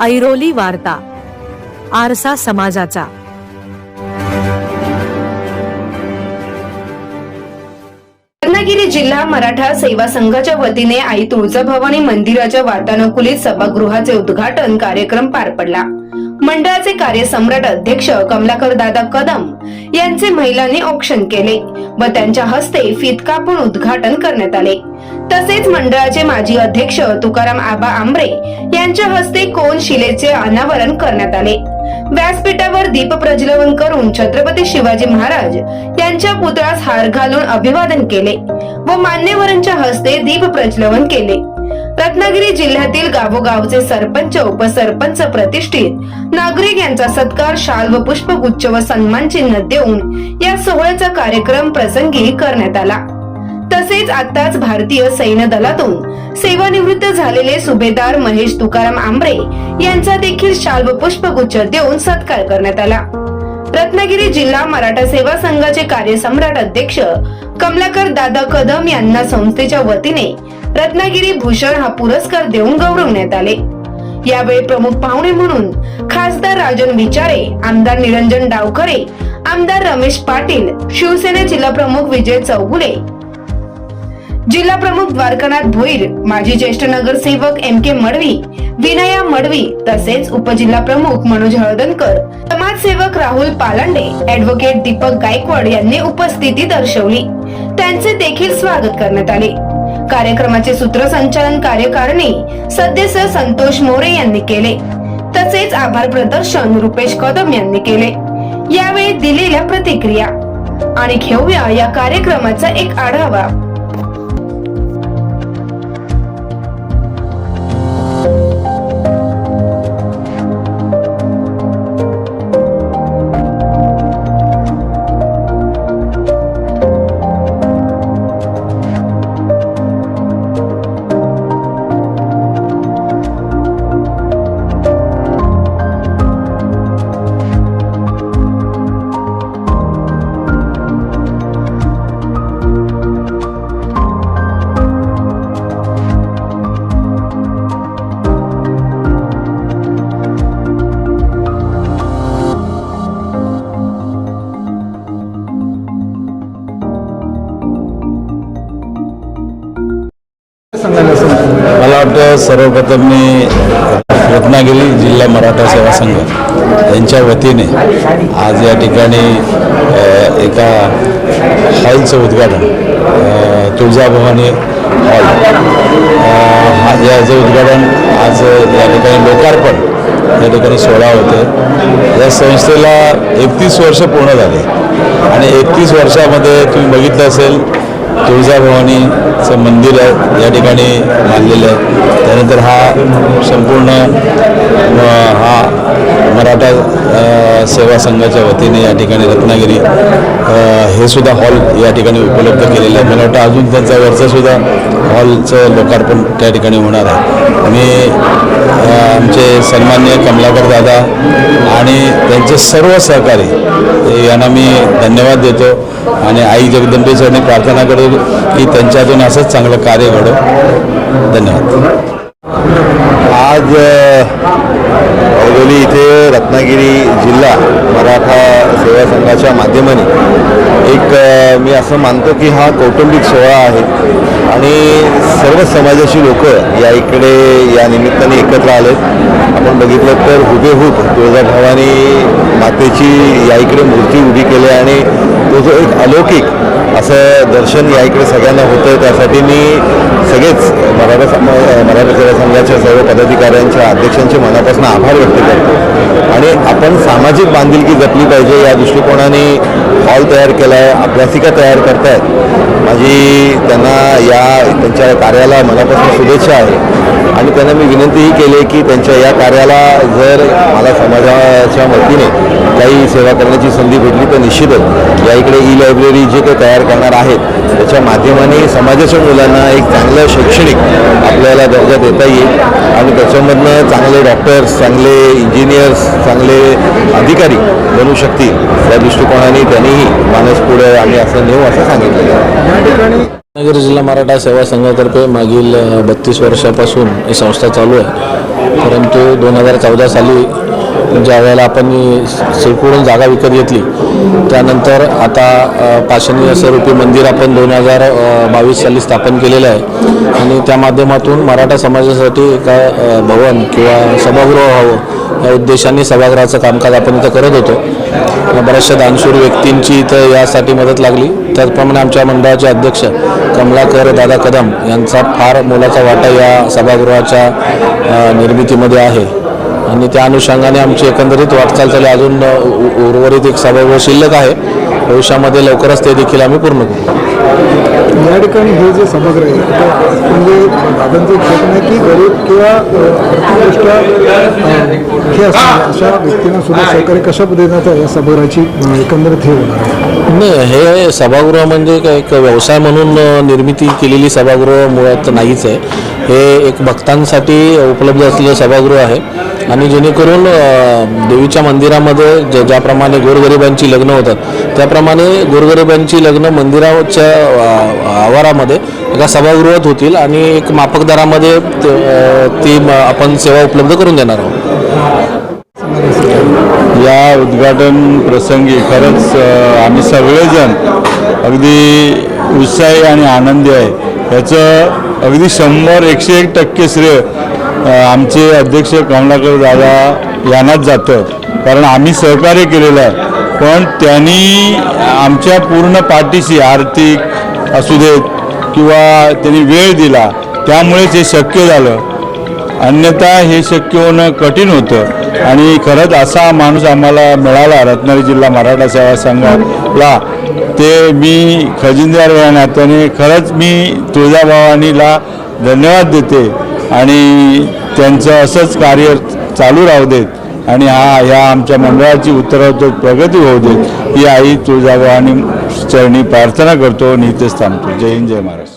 ऐरोली वार्ता आरसा समाजाचा. रत्नागिरी जिल्हा मराठा सेवा संघाच्या वतीने आई तुळजाभवानी मंदिराच्या वातानुकूलित सभागृहाचे उद्घाटन कार्यक्रम पार पडला. मंडळाचे कार्यसम्राट अध्यक्ष कमलाकर दादा कदम यांचे महिलांनी औक्षण केले व त्यांच्या हस्ते फीत कापून उद्घाटन करण्यात आले. तसेच मंडळाचे माजी अध्यक्ष तुकाराम आबा आंबरे यांच्या हस्ते कोण शिलेचे अनावरण करण्यात आले? व्यासपीठावर दीप प्रज्वलन करून छत्रपती शिवाजी महाराज यांच्या पुतळ्यास हार घालून अभिवादन केले व मान्यवरांच्या हस्ते दीप प्रज्वलन केले. रत्नागिरी जिल्ह्यातील गावोगावचे सरपंच उपसरपंच प्रतिष्ठित नागरिक यांचा सत्कार शाल व पुष्पगुच्छ व सन्मान चिन्ह देऊन या सोहळ्याचा कार्यक्रम प्रसंगी करण्यात आला. तसेच आताच भारतीय सैन्य दलातून सेवानिवृत्त झालेले सुभेदार महेश तुकाराम आंबरे यांचा देखील शाल व पुष्पगुच्छ देऊन सत्कार करण्यात आला. रत्नागिरी जिल्हा मराठा सेवा संघाचे कार्यसम्राट अध्यक्ष कमलाकर दादा कदम यांना संस्थेच्या वतीने रत्नागिरी भूषण हा पुरस्कार देऊन गौरवण्यात आले. यावेळी प्रमुख पाहुणे म्हणून खासदार राजन विचारे आमदार निरंजन डावखरे आमदार रमेश पाटील शिवसेना जिल्हा प्रमुख विजय चौगुले जिल्हा प्रमुख द्वारकानाथ भोईर माजी ज्येष्ठ नगरसेवक एम के मडवी विनया मडवी तसेच उपजिल्हा प्रमुख मनोज हळदनकर समाजसेवक राहुल पालांडे ऍडव्होकेट दीपक गायकवाड यांनी उपस्थिती दर्शवली. त्यांचे देखील स्वागत करण्यात आले. कार्यक्रमाचे सूत्रसंचालन कार्यकारिणी सदस्य संतोष मोरे यांनी केले. तसेच आभार प्रदर्शन रुपेश कदम यांनी केले. यावेळी दिलेल्या प्रतिक्रिया. आणि घेऊया या कार्यक्रमाचा एक आढावा. मला वाटतं सर्वप्रथम मी रत्नागिरी जिल्हा मराठा सेवा संघ यांच्या वतीने आज या ठिकाणी एका हॉलचं उद्घाटन तुळजाभवानी हॉल. हा याचं उद्घाटन आज या ठिकाणी लोकार्पण या ठिकाणी सोहळा होते या संस्थेला एकतीस वर्ष पूर्ण झाले. आणि एकतीस वर्षामध्ये तुम्ही बघितलं असेल तुळजाभवानीचं मंदिर आहे या ठिकाणी बांधलेलं आहे. त्यानंतर हा संपूर्ण हा मराठा सेवा संघाच्या वतीने या ठिकाणी रत्नागिरी हे सुद्धा हॉल या ठिकाणी उपलब्ध केलेलं आहे मला वाटतं अजून त्यांचा वरचंसुद्धा हॉलचं लोकार्पण त्या ठिकाणी होणार आहे. मी आमचे सन्मान्य कमलाकर दादा आणि त्यांचे सर्व सहकारी यांना मी धन्यवाद देतो. आणि आई जगदंबेसरने प्रार्थना करतो की त्यांच्यातून असंच चांगलं कार्य घडो. धन्यवाद. आज अरवली इथे रत्नागिरी जिल्हा मराठा सेवा संघाच्या माध्यमाने एक मी असं मानतो की हा कौटुंबिक सोहळा आहे आणि सर्व समाजाची लोक या इकडे या निमित्ताने एकत्र आले. आपण बघितलं तर हुबेहूब तुळजाभवानी मातेची या इकडे मूर्ती उभी केली आहे आणि तो जो एक अलौकिक असं दर्शन या इकडे सगळ्यांना होतं त्यासाठी मी सगळेच मराठा सम मराठा सेवा संघाच्या सर्व पदाधिकाऱ्यांच्या अध्यक्षांचे मनापासून आभार व्यक्त करतो. आणि आपण सामाजिक बांधिलकी जपली पाहिजे या दृष्टिकोनाने हॉल तयार केला अभ्यासिका तयार करतायत. माझी त्यांना या त्यांच्या कार्याला मनापासून शुभेच्छा आहे. आणि त्यांना मी विनंतीही केली की त्यांच्या या कार्याला जर मला समाजाच्या मदतीने काही सेवा करण्याची संधी भेटली तर निश्चितच या इकडे ई लायब्ररी जे काही तयार करणार आहेत त्याच्या माध्यमाने समाजाच्या मुलांना एक चांगलं शैक्षणिक आपल्याला दर्जा देता येईल. आणि त्याच्यामधनं चांगले डॉक्टर्स चांगले इंजिनियर्स चांगले अधिकारी बनू शकतील. त्या दृष्टिकोनाने त्यांनीही मानस पुढे आम्ही असं नेऊ असं सांगितलेलं आहे रत्नागिरी जिल्हा मराठा सेवा संघातर्फे मागील बत्तीस वर्षापासून ही संस्था चालू आहे. परंतु दोन हजार चौदा साली ज्या वेळेला आपण ही जागा विकत घेतली त्यानंतर आता पाषाणी असं स्वरूपी मंदिर आपण दोन हजार बावीस साली स्थापन केलेलं आहे. आणि त्या माध्यमातून मराठा समाजासाठी एक भवन किंवा सभागृह व्हावं या उद्देशाने सभागृहाचं कामकाज आपण इथं करत होतो. बऱ्याचशा दानशूर व्यक्तींची इथं यासाठी मदत लागली. त्याचप्रमाणे आमच्या मंडळाचे अध्यक्ष कमलाकर दादा कदम यांचा फार मोलाचा वाटा या सभागृहाच्या निर्मितीमध्ये आहे. आणि त्या अनुषंगाने आमची एकंदरीत वाटचाल चालू. अजून उर्वरित एक सभागृह शिल्लक आहे. भविष्यामध्ये लवकरच ते देखील आम्ही पूर्ण करू. या ठिकाणी हे जे सभागृह आहे म्हणजे दादांचं एक क्षेत्र आहे की गरीब किंवा हे असणाऱ्या अशा व्यक्तींना सुद्धा सहकार्य कशा पद्धतीनं या सभागृहाची एकंदरीत हे होणार नाही हे सभागृह म्हणजे एक व्यवसाय म्हणून निर्मिती केलेली सभागृह मुळात नाहीच आहे. हे एक भक्तांसाठी उपलब्ध असलेलं सभागृह आहे. आणि जेणेकरून देवीच्या मंदिरामध्ये ज ज्याप्रमाणे गोरगरिबांची लग्न होतात त्याप्रमाणे गोरगरिबांची लग्न मंदिराच्या आवारामध्ये एका सभागृहात होतील आणि एक माफक दरामध्ये ती आपण सेवा उपलब्ध करून देणार आहोत. या उद्घाटन प्रसंगी खरंच आम्ही सगळेजण अगदी उत्साही आणि आनंदी आहे. याचं अगदी शंभर एकशे एक टक्के श्रेय आमचे अध्यक्ष कमलाकर दादा यांनाच जातं. कारण आम्ही सहकार्य केलेलं आहे. पण त्यांनी आमच्या पूर्ण पाठीशी आर्थिक असू देत किंवा त्यांनी वेळ दिला त्यामुळेच हे शक्य झालं. अन्यथा हे शक्य होणं कठीण होतं. आणि खरंच असा माणूस आम्हाला मिळाला रत्नागिरी जिल्हा मराठा सेवा संघाला. ते मी खजिनदार या नात्याने खरंच मी तुळजाभवानीला धन्यवाद देते. आणि त्यांचं असंच कार्य चालू राहू देत आणि हा ह्या आमच्या मंडळाची उत्तरोत्तर प्रगती होऊ देत. ही आई तुळजाभवानी चरणी प्रार्थना करतो आणि इथेच थांबतो. जय हिंद जय महाराष्ट्र.